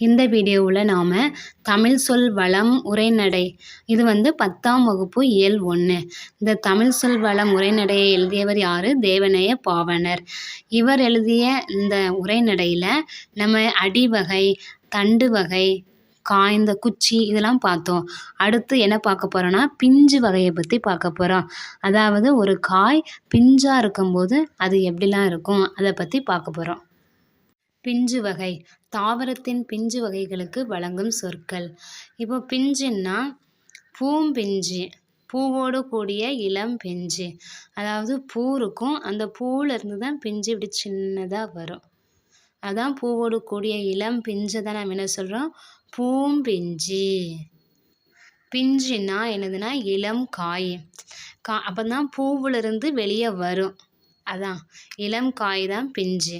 இந்த வீடியோவில் நாம் தமிழ் சொல் வளம் உரைநடை இது வந்து பத்தாம் வகுப்பு இயல் ஒன்று இந்த தமிழ் சொல் வளம் உரைநடையை எழுதியவர் யார்? தேவநேய பாவனர். இவர் எழுதிய இந்த உரைநடையில் நம்ம அடிவகை தண்டு வகை காய்ந்த குச்சி இதெல்லாம் பார்த்தோம். அடுத்து என்ன பார்க்க போகிறோன்னா பிஞ்சு வகையை பற்றி பார்க்க போகிறோம் அதாவது ஒரு காய் பிஞ்சாக இருக்கும்போது அது எப்படிலாம் இருக்கும்? அதை பற்றி பார்க்க போகிறோம் பிஞ்சு வகை தாவரத்தின் பிஞ்சு வகைகளுக்கு வழங்கும் சொற்கள். இப்போ பிஞ்சுன்னா பூம்பிஞ்சு பூவோடு கூடிய இளம் பிஞ்சு. அதாவது பூ இருக்கும் அந்த பூவிலேருந்து தான் பிஞ்சு இப்படி சின்னதாக வரும். அதான் பூவோடு கூடிய இளம் பிஞ்சை தான் நம்ம என்ன சொல்கிறோம் பூம்பிஞ்சு பிஞ்சுன்னா என்னதுன்னா இளம் காய். கா அப்போ தான் பூவிலிருந்து வெளியே வரும். அதான் இளம் காய் தான் பிஞ்சு.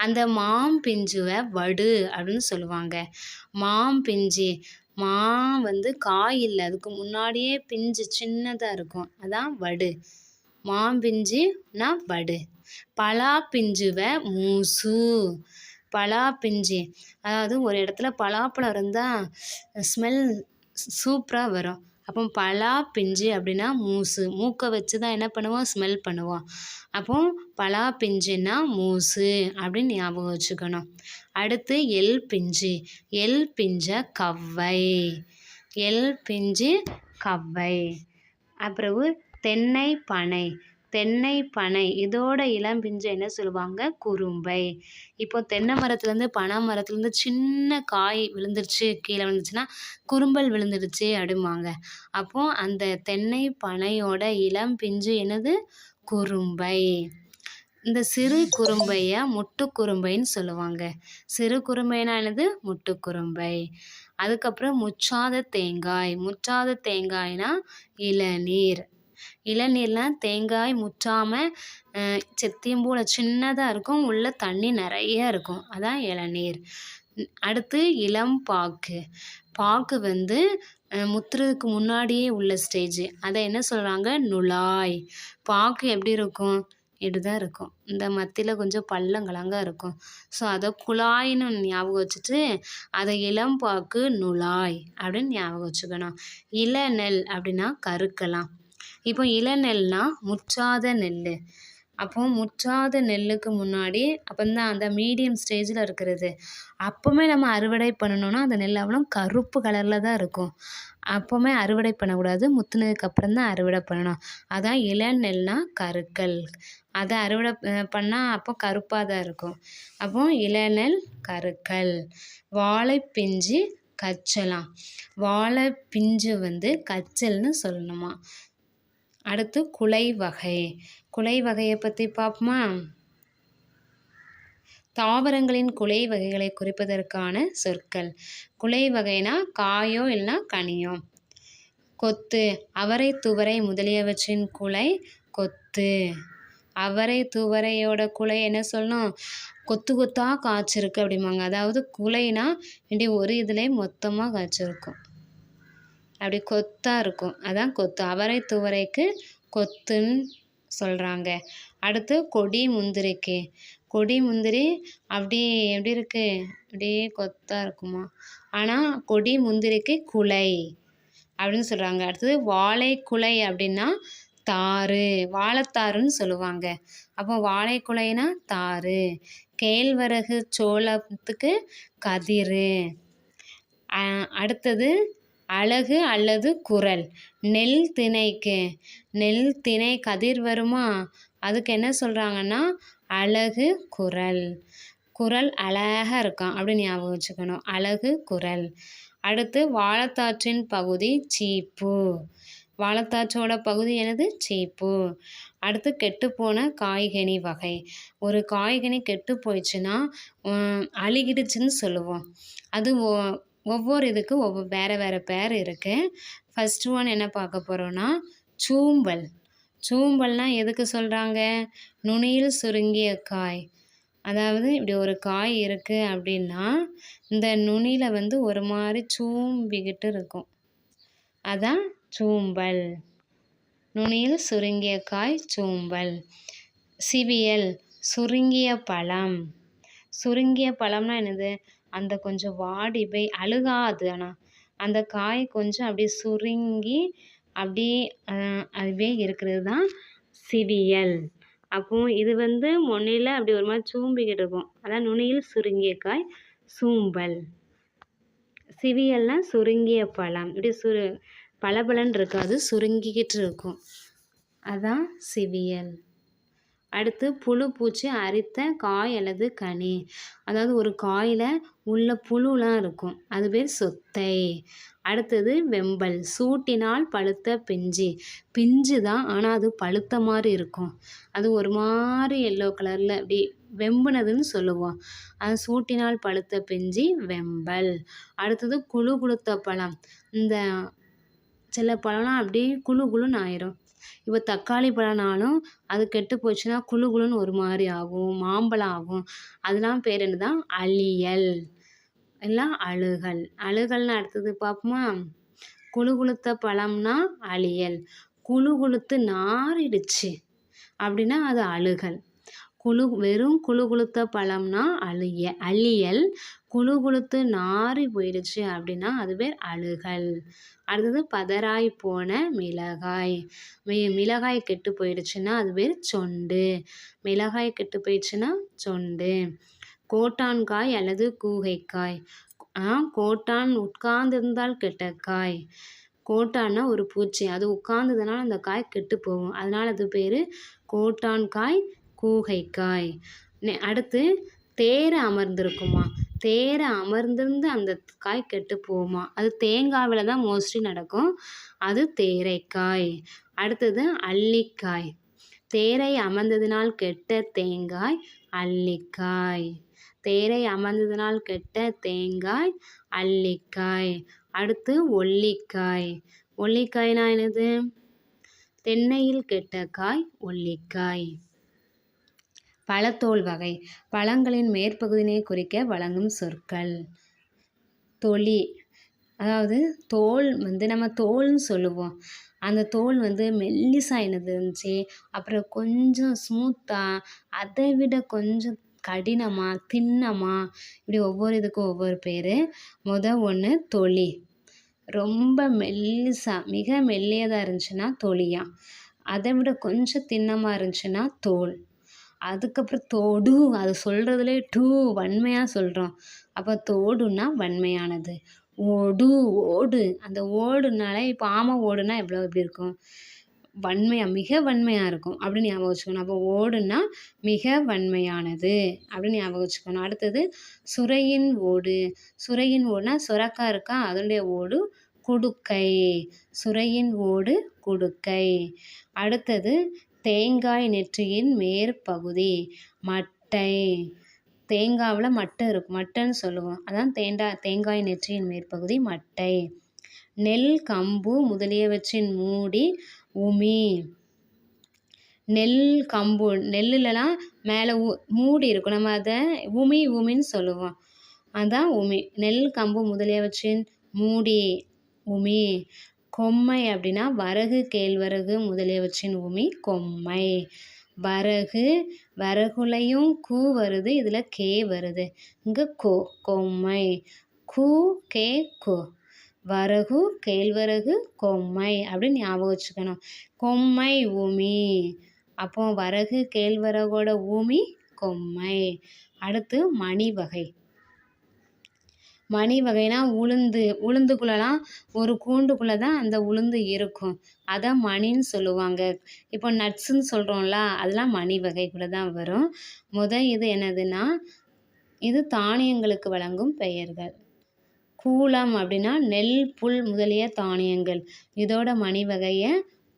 அந்த மாம் பிஞ்சுவை வடு அப்படின்னு சொல்லுவாங்க. மாம் பிஞ்சு. மா வந்து காய் இல்லை. அதுக்கு முன்னாடியே பிஞ்சு சின்னதாக இருக்கும். அதான் வடு. மாம்பிஞ்சுனா வடு. பலா பிஞ்சுவை மூசு. பலா பிஞ்சு. அதாவது ஒரு இடத்துல பலாப்பழம் இருந்தால் ஸ்மெல் சூப்பராக வரும். அப்போ பலா பிஞ்சு அப்படின்னா மூசு. மூக்கை வச்சு தான் என்ன பண்ணுவோம் ஸ்மெல் பண்ணுவோம் அப்போ பலா பிஞ்சுன்னா மூசு அப்படின்னு ஞாபகம் வச்சுக்கணும். அடுத்து எல் பிஞ்சு. எல் பிஞ்ச கவ்வை. எல் பிஞ்சு கவ்வை. அப்புறவு தென்னை பனை. தென்னை பனை இதோட இளம் பிஞ்சு என்ன சொல்லுவாங்க? குறும்பை. இப்போ தென்னை மரத்துலேருந்து பனை மரத்துலேருந்து சின்ன காய் விழுந்துருச்சு கீழே விழுந்துச்சுன்னா குறும்பல் விழுந்துடுச்சு அப்படிம்பாங்க. அப்போது அந்த தென்னை பனையோட இளம் பிஞ்சு என்னது? குறும்பை. இந்த சிறு குறும்பையை முட்டு குறும்பைன்னு சொல்லுவாங்க. சிறு குறும்பைனா என்னது? முட்டு குறும்பை. அதுக்கப்புறம் முச்சாத தேங்காய். முச்சாத தேங்காய்னா இளநீர். இளநீர்லாம் தேங்காய் முற்றாமல் செத்தியும் போல் சின்னதாக இருக்கும். உள்ள தண்ணி நிறைய இருக்கும். அதான் இளநீர். அடுத்து இளம் பாக்கு. பாக்கு வந்து முத்துறதுக்கு முன்னாடியே உள்ள ஸ்டேஜ் அதை என்ன சொல்கிறாங்க நுழாய். பாக்கு எப்படி இருக்கும்? இப்படி தான் இருக்கும். இந்த மத்தியில் கொஞ்சம் பள்ளங்களாங்க இருக்கும். ஸோ அதை குழாயின்னு ஞாபகம் வச்சுட்டு அதை இளம்பாக்கு நுழாய் அப்படின்னு ஞாபகம் வச்சுக்கணும். இளநெல் அப்படின்னா கருக்கலாம். இப்போ இளநெல்னா முற்றாத நெல் அப்போ முற்றாத நெல்லுக்கு முன்னாடி அப்போ தான் அந்த மீடியம் ஸ்டேஜில் இருக்கிறது. அப்போவுமே நம்ம அறுவடை பண்ணணுன்னா அந்த நெல் அவ்வளோ கருப்பு கலரில் தான் இருக்கும். அப்போவுமே அறுவடை பண்ணக்கூடாது. முத்துனதுக்கு அப்புறம் தான் அறுவடை பண்ணணும். அதான் இளநெல்னா கருக்கள். அதை அறுவடை பண்ணால் அப்போ கருப்பாக தான் இருக்கும். அப்போ இளநெல் கருக்கள். வாழைப்பிஞ்சு கச்சலாம் வாழை பிஞ்சு வந்து கச்சல்னு சொல்லணுமா. அடுத்து குலை வகை. குலை வகையை பற்றி பார்ப்போமா தாவரங்களின் குலை வகைகளை குறிப்பதற்கான சொற்கள். குலை வகைனா காயோ இல்லைனா கனியோ. கொத்து அவரை துவரை முதலியவற்றின் குலை கொத்து. அவரை துவரையோட குலை என்ன சொல்லணும்? கொத்து கொத்தாக காய்ச்சிருக்கு அப்படிம்பாங்க. அதாவது குலைனா இப்படி ஒரு இதில் மொத்தமாக காய்ச்சிருக்கும். அப்படி கொத்தாக இருக்கும். அதான் கொத்து. அவரை துவரைக்கு கொத்துன்னு சொல்கிறாங்க அடுத்து கொடி முந்திரிக்கு. கொடி முந்திரி அப்படி எப்படி இருக்குது அப்படியே கொத்தாக இருக்குமா? ஆனால் கொடி முந்திரிக்கு குலை அப்படின்னு சொல்கிறாங்க அடுத்தது வாழை குலை அப்படின்னா தாறு. வாழைத்தாருன்னு சொல்லுவாங்க. அப்போ வாழை குலைனா தாறு. கேழ்வரகு சோளத்துக்கு கதிர். அடுத்தது அழகு அல்லது குரல்? நெல் திணைக்கு. நெல் திணை கதிர் வருமா? அதுக்கு என்ன சொல்கிறாங்கன்னா அழகு குரல். குரல் அழகாக இருக்கான் அப்படின்னு ஞாபகம் வச்சுக்கணும். அழகு குரல். அடுத்து வாழைத்தாற்றின் பகுதி சீப்பு. வாழைத்தாற்றோட பகுதி எனது சீப்பு. அடுத்து கெட்டுப்போன காய்கனி வகை. ஒரு காய்கனி கெட்டு போயிடுச்சுன்னா அழுகிடுச்சுன்னு சொல்லுவோம். அது ஒவ்வொரு இதுக்கு ஒவ்வொரு வேறு வேறு பேர் இருக்குது ஃபஸ்ட்டு ஒன் என்ன பார்க்க போகிறோன்னா சூம்பல். சூம்பல்னால் எதுக்கு சொல்கிறாங்க நுனியில் சுருங்கிய காய். அதாவது இப்படி ஒரு காய் இருக்குது அப்படின்னா இந்த நுனியில் வந்து ஒரு மாதிரி சூம்பிக்கிட்டு இருக்கும். அதான் சூம்பல். நுனியில் சுருங்கிய காய் சூம்பல். சிவியல். சுருங்கிய பழம். சுருங்கிய பழம்னா என்னது? அந்த கொஞ்சம் வாடி போய் அழுகாது. ஆனால் அந்த காய் கொஞ்சம் அப்படியே சுருங்கி அப்படியே அதுவே இருக்கிறது தான் சிவியல். அப்போ இது வந்து மொன்னையில் அப்படி ஒரு மாதிரி சூம்பிக்கிட்டு இருக்கும். அதான் நுனியில் சுருங்கிய காய் சூம்பல். சிவியல்னால் சுருங்கிய பழம். இப்படி சுரு பளபளன்னு இருக்காது சுருங்கிக்கிட்டு இருக்கும். அதான் சிவியல். அடுத்து புழு பூச்சி அரித்த காய் அல்லது கனி. அதாவது ஒரு காயில் உள்ள புழுலாம் இருக்கும். அது பேர் சொத்தை. அடுத்தது வெம்பல். சூட்டினால் பழுத்த பிஞ்சு. பிஞ்சு தான் ஆனால் அது பழுத்த மாதிரி இருக்கும். அது ஒரு மாதிரி எல்லோ கலரில் அப்படி வெம்புனதுன்னு சொல்லுவோம். அது சூட்டினால் பழுத்த பிஞ்சு வெம்பல். அடுத்தது குழு குளுத்த பழம். இந்த சில பழம்லாம் அப்படியே குழு குழுன்னு ஆயிரும். இப்போ தக்காளி பழம்னாலும் அது கெட்டு போச்சுன்னா குழு குழுன்னு ஒரு மாதிரி ஆகும் மாம்பழம் ஆகும். அதெல்லாம் பேர் என்னதான்? அழியல் எல்லாம் அழுகல். அழுகல்னு அடுத்தது பார்ப்போமா? குழு குளுத்த பழம்னா அழியல் குழு குளுத்து நாறிடுச்சு. அப்படின்னா அது அழுகல். குழு வெறும் குழு குளுத்த பழம்னா அழிய அழியல். குழு குளுத்து நாறி போயிடுச்சு அப்படின்னா அது பேர் அழுகல். அடுத்தது பதறாய் போன மிளகாய். மி மிளகாய் கெட்டு போயிடுச்சுன்னா அது பேர் சொண்டு. மிளகாய் கெட்டு போயிடுச்சுன்னா சொண்டு. கோட்டான்காய் அல்லது கூகைக்காய். கோட்டான் உட்கார்ந்திருந்தால் கெட்ட காய். கோட்டான்னா ஒரு பூச்சி. அது உட்கார்ந்ததுனால அந்த காய் கெட்டு போகும். அதனால அது பேர் கோட்டான்காய் கூகைக்காய். அடுத்து தேர அமர்ந்திருக்குமா? தேர அமர்ந்திருந்து அந்த காய் கெட்டு போகுமா? அது தேங்காவில் தான் மோஸ்ட்லி நடக்கும். அது தேரைக்காய். அடுத்தது அல்லிக்காய். தேரை அமர்ந்ததினால் கெட்ட தேங்காய் அல்லிக்காய். தேரை அமர்ந்ததினால் கெட்ட தேங்காய் அல்லிக்காய். அடுத்து ஒல்லிக்காய். ஒல்லிக்காய்னா என்னது? தென்னையில் கெட்ட காய் ஒல்லிக்காய். பழத்தோல் வகை. பழங்களின் மேற்பகுதியினை குறிக்க வழங்கும் சொற்கள். தொலி. அதாவது தோல் வந்து நம்ம தோல்னு சொல்லுவோம். அந்த தோல் வந்து மெல்லிசாக என்னது இருந்துச்சு. அப்புறம் கொஞ்சம் ஸ்மூத்தாக அதை விட கொஞ்சம் கடினமாக தின்னமாக இப்படி ஒவ்வொரு இதுக்கும் ஒவ்வொரு பேர். முத ஒன்று தொலி. ரொம்ப மெல்லிசாக மிக மெல்லியதாக இருந்துச்சுன்னா தொலியா. அதை விட கொஞ்சம் தின்னமாக இருந்துச்சுன்னா தோல். அதுக்கப்புறம் தோடு அது சொல்கிறதுலே டூ வன்மையாக சொல்கிறோம் அப்போ தோடுன்னா வன்மையானது. ஓடு ஓடு. அந்த ஓடுனாலே இப்போ ஆமை ஓடுனா எவ்வளோ எப்படி இருக்கும்? வன்மையாக மிக வன்மையாக இருக்கும். அப்படின்னு ஞாபகம் வச்சுக்கணும். அப்போ ஓடுனா மிக வன்மையானது அப்படின்னு ஞாபகம் வச்சுக்கணும். அடுத்தது சுரையின் ஓடு. சுரையின் ஓடுனா சுரக்கா இருக்கா? அதனுடைய ஓடு குடுக்கை. சுரையின் ஓடு குடுக்கை. அடுத்தது தேங்காய் நெற்றியின் மேற்பகுதி மட்டை. தேங்காவில் மட்டை இருக்கும். மட்டைன்னு சொல்லுவோம். அதான் தேண்டா தேங்காய் நெற்றியின் மேற்பகுதி மட்டை. நெல் கம்பு முதலியவற்றின் மூடி உமி. நெல் கம்பு நெல்லுலலாம் மேலே ஊ மூடி இருக்கும். நம்ம அதை உமி உமின்னு சொல்லுவோம். அதான் உமி. நெல் கம்பு முதலியவற்றின் மூடி உமி. கொம்மை அப்படின்னா வரகு கேழ்வரகு முதலியவற்றின் உமி கொம்மை. வரகு வரகுலையும் கூ வருது இதில் கே வருது. இங்கே கோ கொம்மை. கூ கே கோ. வரகு கேழ்வரகு கொம்மை அப்படின்னு ஞாபகம் வச்சுக்கணும். கொம்மை உமி அப்போ வரகு கேழ்வரகோட ஊமி கொம்மை. அடுத்து மணி வகை மணி வகைனா உளுந்து உளுந்துக்குள்ளலாம் ஒரு கூண்டுக்குள்ளே தான் அந்த உளுந்து இருக்கும். அதை மணின்னு சொல்லுவாங்க. இப்போ நட்ஸுன்னு சொல்கிறோம்ல அதெல்லாம் மணி வகைக்குள்ளே தான் வரும். முத இது என்னதுன்னா இது தானியங்களுக்கு வழங்கும் பெயர்கள். கூலம் அப்படின்னா நெல் புல் முதலிய தானியங்கள். இதோட மணி வகையை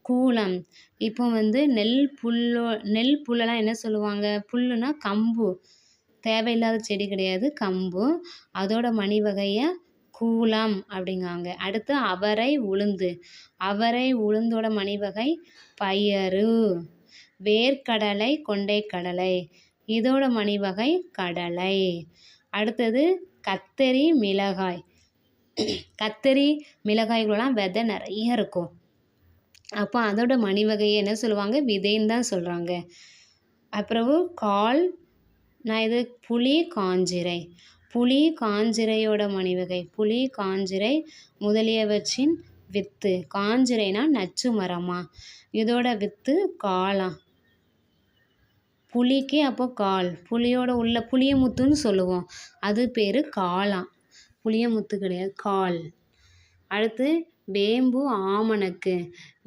கூலம் இப்போ வந்து நெல் புல்லோ நெல் புல்லெல்லாம் என்ன சொல்லுவாங்க? புல்லுனா கம்பு. தேவையில்லாத செடி கிடையாது. கம்பு அதோட மணி வகையை கூலம் அப்படிங்காங்க. அடுத்து அவரை உளுந்து. அவரை உளுந்தோட மணி வகை பயறு. வேர்க்கடலை கொண்டைக்கடலை. இதோட மணி வகை கடலை. அடுத்தது கத்தரி மிளகாய். கத்தரி மிளகாய்களெலாம் விதை நிறைய இருக்கும். அப்போ அதோட மணி வகையை என்ன சொல்லுவாங்க? விதைன்னு தான் சொல்கிறாங்க அப்புறம் கால் நான் இது புளி காஞ்சிரை புளி காஞ்சிரையோட மணிவகை புளி காஞ்சிரை முதலியவற்றின் வித்து. காஞ்சிரைனா நச்சு மரமா? இதோட வித்து காளாம் புளிக்கு அப்போ கால். புளியோட உள்ள புளியமுத்துன்னு சொல்லுவோம். அது பேர் காளாம் புளியமுத்து கிடையாது கால். அடுத்து வேம்பு ஆமணக்கு.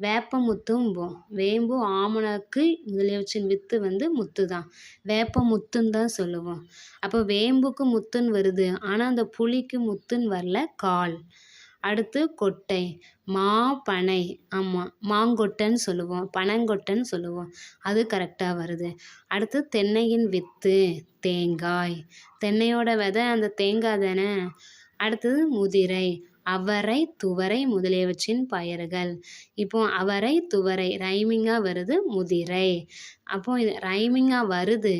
வேப்பமுத்தும்போம் வேம்பு ஆமணக்கு முதலியவற்றின் வித்து வந்து முத்து தான் வேப்பமுத்துன்னு தான் சொல்லுவோம். அப்போ வேம்புக்கு முத்துன்னு வருது. ஆனால் அந்த புளிக்கு முத்துன்னு வரல கால். அடுத்து கொட்டை. மா பனை. ஆமாம் மாங்கொட்டைன்னு சொல்லுவோம். பனங்கொட்டைன்னு சொல்லுவோம். அது கரெக்டாக வருது. அடுத்து தென்னையின் வித்து தேங்காய். தென்னையோட விதை அந்த தேங்காய் தானே? அடுத்தது முதிரை. அவரை துவரை முதலியவற்றின் பயிர்கள். இப்போ அவரை துவரை ரைமிங்காக வருது முதிரை. அப்போ இது ரைமிங்காக வருது.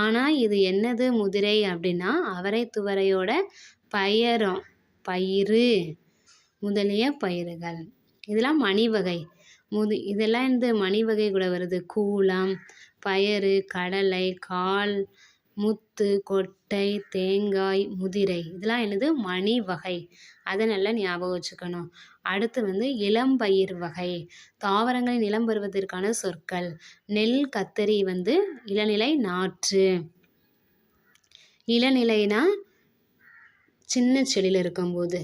ஆனால் இது என்னது முதிரை அப்படின்னா அவரை துவரையோட பயரம் பயிறு முதலிய பயிர்கள். இதெல்லாம் மணி வகை. முது இதெல்லாம் இந்த மணி வகை கூட வருது. கூலம் பயறு கடலை கால் முத்து கொட்டை தேங்காய் முதிரை. இதெல்லாம் என்னது? மணி வகை. அதை நல்லா ஞாபகம் வச்சுக்கணும். அடுத்து வந்து இளம்பயிர் வகை. தாவரங்களின் இளம் பருவத்திற்கான சொற்கள். நெல் கத்தரி வந்து இளநிலை நாற்று. இளநிலைனா சின்ன செடியில் இருக்கும்போது.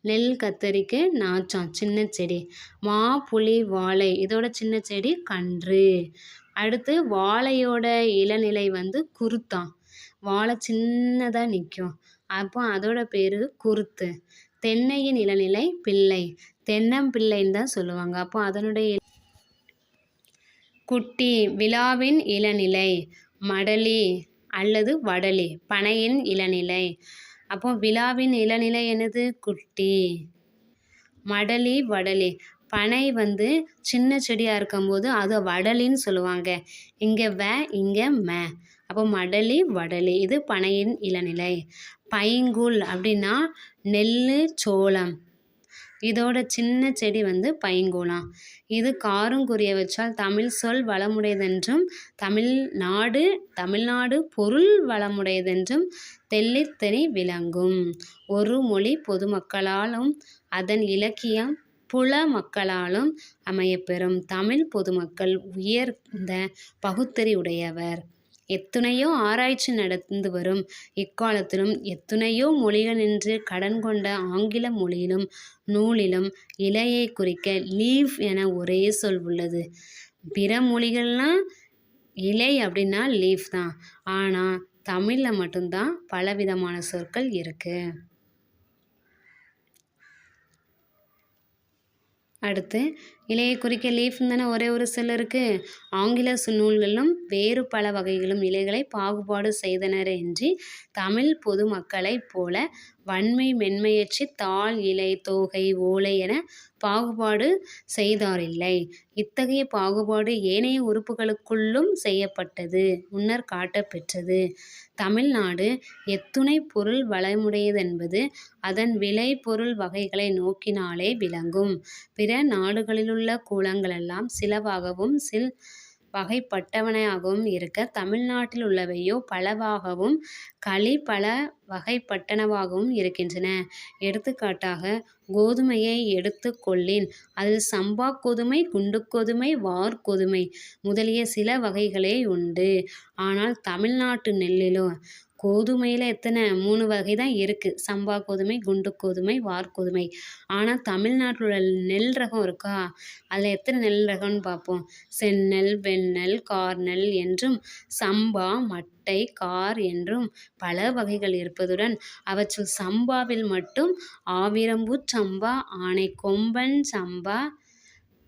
நெல் கத்தரிக்கு நாச்சம் சின்ன செடி. மா புளி வாழை. இதோட சின்ன செடி கன்று. அடுத்து வாழையோட இளநிலை வந்து குருத்தான் வாழை சின்னதாக நிற்கும் அப்போ அதோட பேர் குருத்து. தென்னையின் இளநிலை பிள்ளை. தென்னம்பிள்ளைன்னு தான் சொல்லுவாங்க. அப்போ அதனுடைய குட்டி விழாவின் இளநிலை மடலி அல்லது வடலி பனையின் இளநிலை. அப்போ விழாவின் இளநிலை என்னது? குட்டி. மடலி வடலி. பனை வந்து சின்ன செடியாக இருக்கும்போது அதை வடலின்னு சொல்லுவாங்க. இங்கே வ இங்கே ம. அப்போ மடலி வடலி இது பனையின் இளநிலை. பைங்குல் அப்படின்னா நெல் சோளம். இதோட சின்ன செடி வந்து பைங்குலாம் இது காருங்குறிய வச்சால் தமிழ் சொல் வளமுடையதென்றும் தமிழ்நாடு தமிழ்நாடு பொருள் வளமுடையதென்றும் தெள்ளித்தனி விளங்கும். ஒரு மொழி பொதுமக்களாலும் அதன் இலக்கியம் புல மக்களாலும் அமையப்பெறும் தமிழ் பொதுமக்கள் உயர்ந்த பகுத்தறிவுடையவர் எத்துணையோ ஆராய்ச்சி நடந்து வரும் இக்காலத்திலும் எத்துணையோ மொழிகளின்று கடன் கொண்ட ஆங்கில மொழியிலும் நூலிலும் இலையை குறிக்க லீவ் என ஒரே சொல் உள்ளது. பிற மொழிகள்லாம் இலை அப்படின்னா லீஃப் தான் ஆனால் தமிழில் மட்டும்தான் பலவிதமான சொற்கள் இருக்குது அடுத்து இலையை குறிக்க லீஃப்னு தானே ஒரே ஒரு சொல் இருக்குது ஆங்கில நூல்களும் வேறு பல வகைகளும் இலைகளை பாகுபாடு செய்தனர் என்று தமிழ் பொதுமக்களைப் போல வன்மை மென்மையற்றி தாள் இலை தோகை ஓலை என பாகுபாடு செய்தாரில்லை. இத்தகைய பாகுபாடு ஏனைய உறுப்புகளுக்குள்ளும் செய்யப்பட்டது முன்னர் காட்டப்பெற்றது. தமிழ்நாடு எத்துணை பொருள் வளமுடையதென்பது அதன் விளை பொருள் வகைகளை நோக்கினாலே விளங்கும். பிற நாடுகளிலுள்ள கூலங்களெல்லாம் சிலவாகவும் சில் வகைப்பட்டவனையாகவும் இருக்க தமிழ்நாட்டில் உள்ளவையோ பலவாகவும் களி பல வகைப்பட்டனவாகவும் இருக்கின்றன. எடுத்துக்காட்டாக கோதுமையை எடுத்து கொள்ளேன். அதில் சம்பா கோதுமை குண்டு கோதுமை வார்கோதுமை முதலிய சில வகைகளே உண்டு. ஆனால் தமிழ்நாட்டு நெல்லிலோ கோதுமையில் எத்தனை? மூணு வகை தான் இருக்குது சம்பா கோதுமை குண்டு கோதுமை வார்கோதுமை ஆனால் தமிழ்நாட்டில் உள்ள நெல் ரகம் இருக்கா? அதில் எத்தனை நெல் ரகம்னு பார்ப்போம். செந்நெல் வெண்ணெல் கார்நெல் என்றும் சம்பா மட்டை கார் என்றும் பல வகைகள் இருப்பதுடன் அவற்றுள் சம்பாவில் மட்டும் ஆவிரம்பு சம்பா ஆனை கொம்பன் சம்பா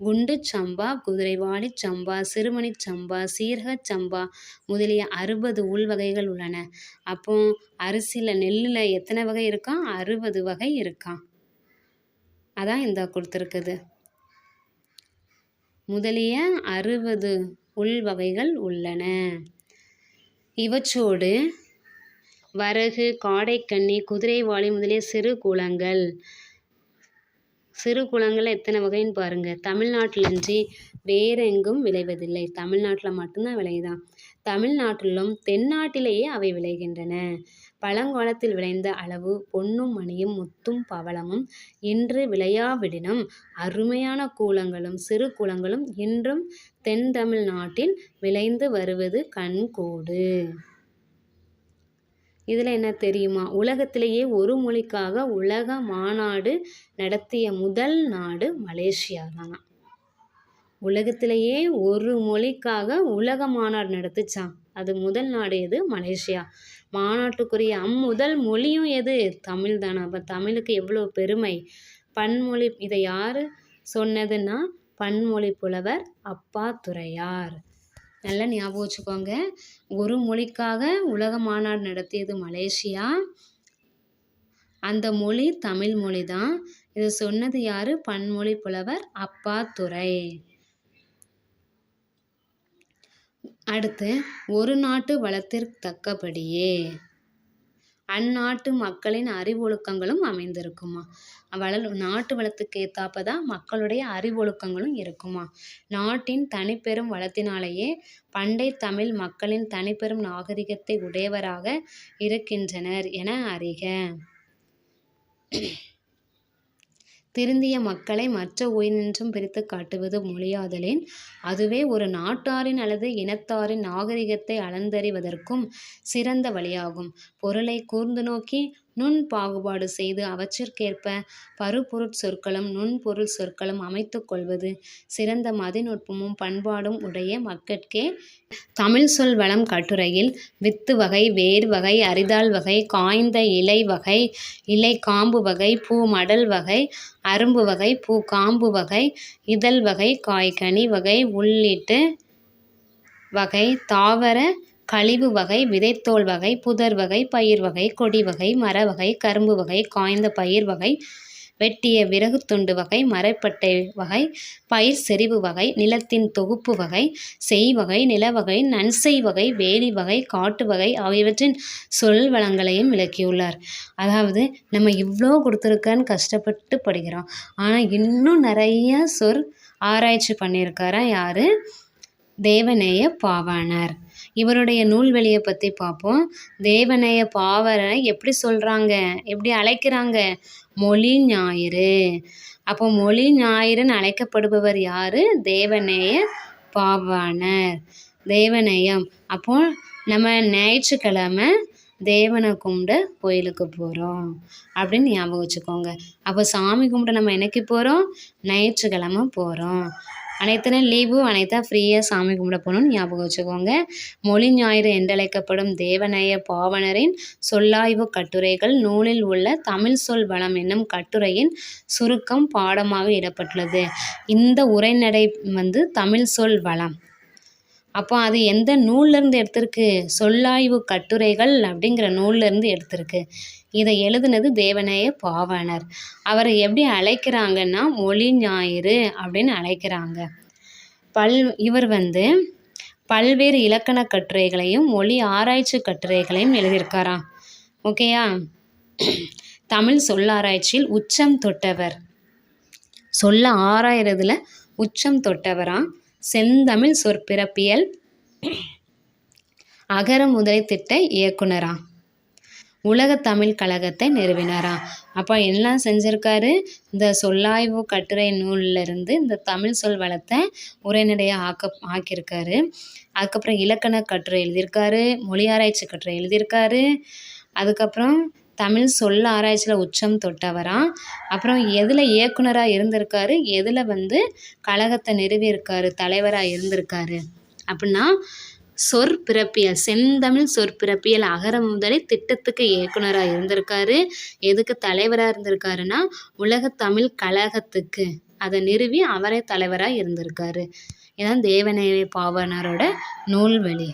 குண்டு சம்பா குதிரைவாளி சம்பா சிறுமணி சம்பா சீரகச் சம்பா முதலிய அறுபது உள்வகைகள் உள்ளன. அப்போ அரிசியில் நெல்லில் எத்தனை வகை இருக்கா? அறுபது வகை இருக்கா? அதான் இந்த கொடுத்துருக்குது. முதலிய அறுபது உள் வகைகள் உள்ளன. இவற்றோடு வரகு காடைக்கன்னி குதிரைவாளி முதலிய சிறு குளங்கள் சிறு குளங்கள் எத்தனை வகைன்னு பாருங்கள் தமிழ்நாட்டிலன்றி வேறு எங்கும் விளைவதில்லை. தமிழ்நாட்டில் மட்டும்தான் விளையுதான். தமிழ்நாட்டிலும் தென்னாட்டிலேயே அவை விளைகின்றன. பழங்காலத்தில் விளைந்த அளவு பொன்னும் மணியும் முத்தும் பவளமும் இன்று விளையாவிடினும் அருமையான கூலங்களும் சிறு குளங்களும் இன்றும் தென் தமிழ்நாட்டில் விளைந்து வருவது கண்கூடு. இதில் என்ன தெரியுமா? உலகத்திலேயே ஒரு மொழிக்காக உலக மாநாடு நடத்திய முதல் நாடு மலேசியா தான்? உலகத்திலேயே ஒரு மொழிக்காக உலக மாநாடு நடத்துச்சான் அது முதல் நாடு எது? மலேசியா. மாநாட்டுக்குரிய அம்முதல் மொழியும் எது? தமிழ் தானே? அப்போ தமிழுக்கு எவ்வளோ பெருமை? பன்மொழி இதை யார் சொன்னதுன்னா பன்மொழி புலவர் அப்பா துறையார். நல்லா ஞாபகம் வச்சுக்கோங்க. ஒரு மொழிக்காக உலக மாநாடு நடத்தியது மலேசியா. அந்த மொழி தமிழ் மொழி தான் இது சொன்னது யார்? பன்மொழி புலவர் அப்பா துறை அடுத்து ஒரு நாட்டு வளத்திற்கு தக்கபடியே அந்நாட்டு மக்களின் அறிவொழுக்கங்களும் அமைந்திருக்குமா? வள நாட்டு வளத்துக்கு ஏற்றாப்ப தான் மக்களுடைய அறிவொழுக்கங்களும் இருக்குமா? நாட்டின் தனிப்பெரும் வளத்தினாலேயே பண்டை தமிழ் மக்களின் தனிப்பெரும் நாகரிகத்தை உடையவராக இருக்கின்றனர் என அறிக. திருந்திய மக்களை மற்ற உயிரினின்றும் பிரித்து காட்டுவது மொழியாதலின். அதுவே ஒரு நாட்டாரின் அல்லது இனத்தாரின் நாகரிகத்தை அளந்தறிவதற்கும் சிறந்த வழியாகும். பொருளை கூர்ந்து நோக்கி நுண் பாகுபாடு செய்து அவற்றிற்கேற்ப பருப்பொருட் சொற்களும் நுண்பொருள் சொற்களும் அமைத்துக் கொள்வது சிறந்த மதிநுட்பமும் பண்பாடும் உடைய மக்கட்கே. தமிழ் சொல் வளம் கட்டுரையில் வித்து வகை வேர் வகை அரிதாள் வகை காய்ந்த இலை வகை இலை காம்பு வகை பூ மடல் வகை அரும்பு வகை பூ காம்பு வகை இதழ் வகை காய்கனி வகை உள்ளிட்டு வகை தாவர கழிவு வகை விதைத்தோல் வகை புதர் வகை பயிர் வகை கொடி வகை மர வகை கரும்பு வகை காய்ந்த பயிர் வகை வெட்டிய விறகு துண்டு வகை மரப்பட்டை வகை பயிர் செறிவு வகை நிலத்தின் தொகுப்பு வகை செய் வகை நிலவகை நன்செய் வகை வேலி வகை காட்டு வகை ஆகியவற்றின் சொல் வளங்களையும் விளக்கியுள்ளார். அதாவது நம்ம இவ்வளோ கொடுத்துருக்கன்னு கஷ்டப்பட்டு படிக்கிறோம். ஆனால் இன்னும் நிறைய சொற் ஆராய்ச்சி பண்ணியிருக்காரா யார்? தேவநேய பாவாணர். இவருடைய நூல்வெளியை பற்றி பார்ப்போம் தேவநேய பாவரை எப்படி சொல்கிறாங்க எப்படி அழைக்கிறாங்க? மொழி ஞாயிறு. அப்போ மொழி ஞாயிறுன்னு அழைக்கப்படுபவர் யார்? தேவநேய பாவாணர். தேவநேயம். அப்போ நம்ம ஞாயிற்றுக்கிழமை தேவனை கும்பிட கோயிலுக்கு போகிறோம் அப்படின்னு ஞாபகம் வச்சுக்கோங்க. அப்போ சாமி கும்பிட நம்ம என்னைக்கு போகிறோம் ஞாயிற்றுக்கிழமை போகிறோம் அனைத்து லீவு அனைத்தா ஃப்ரீயாக சாமி கும்பிட போகணும்னு ஞாபகம் வச்சுக்கோங்க. மொழி ஞாயிறு என்றழைக்கப்படும் தேவநேய பாவனரின் சொல்லாய்வு கட்டுரைகள் நூலில் உள்ள தமிழ் சொல் வளம் என்னும் கட்டுரையின் சுருக்கம் பாடமாக இடப்பட்டுள்ளது இந்த உரைநடை வந்து தமிழ் சொல் வளம். அப்போ அது எந்த நூல்லேருந்து எடுத்திருக்கு? சொல்லாய்வு கட்டுரைகள் அப்படிங்கிற நூல்லேருந்து எடுத்திருக்கு. இதை எழுதுனது தேவநேய பாவாணர் அவரை எப்படி அழைக்கிறாங்கன்னா மொழி ஞாயிறு அப்படின்னு அழைக்கிறாங்க. பல் இவர் வந்து பல்வேறு இலக்கண கட்டுரைகளையும் மொழி ஆராய்ச்சி கட்டுரைகளையும் எழுதியிருக்காராம். ஓகேயா? தமிழ் சொல்லாராய்ச்சியில் உச்சம் தொட்டவர். சொல்ல ஆராயறதுல உச்சம் தொட்டவராம் செந்தமிழ் சொற்பிறப்பியல் அகர முதலை திட்ட இயக்குனரா? உலக தமிழ் கழகத்தை நிறுவினாரா? அப்போ எல்லாம் செஞ்சுருக்காரு? இந்த சொல்லாய்வு கட்டுரை நூல்லேருந்து இந்த தமிழ் சொல் வளத்தை உரைநடையாக ஆக்க ஆக்கியிருக்காரு. அதுக்கப்புறம் இலக்கண கட்டுரை எழுதியிருக்காரு மொழி ஆராய்ச்சி கட்டுரை எழுதியிருக்காரு. அதுக்கப்புறம் தமிழ் சொல்ல ஆராய்ச்சியில் உச்சம் தொட்டவராம் அப்புறம் எதில் இயக்குனராக இருந்திருக்காரு? எதில் வந்து கழகத்தை நிறுவியிருக்காரு? தலைவராக இருந்திருக்காரு? அப்படின்னா சொற்பிறப்பியல் செந்தமிழ் சொற்பிறப்பியல் அகர முதலே திட்டத்துக்கு இயக்குனராக இருந்திருக்காரு. எதுக்கு தலைவராக இருந்திருக்காருன்னா உலகத்தமிழ் கழகத்துக்கு அதை நிறுவி அவரே தலைவராக இருந்திருக்காரு. இதான் தேவநேய பாவனரோட நூல்வழி.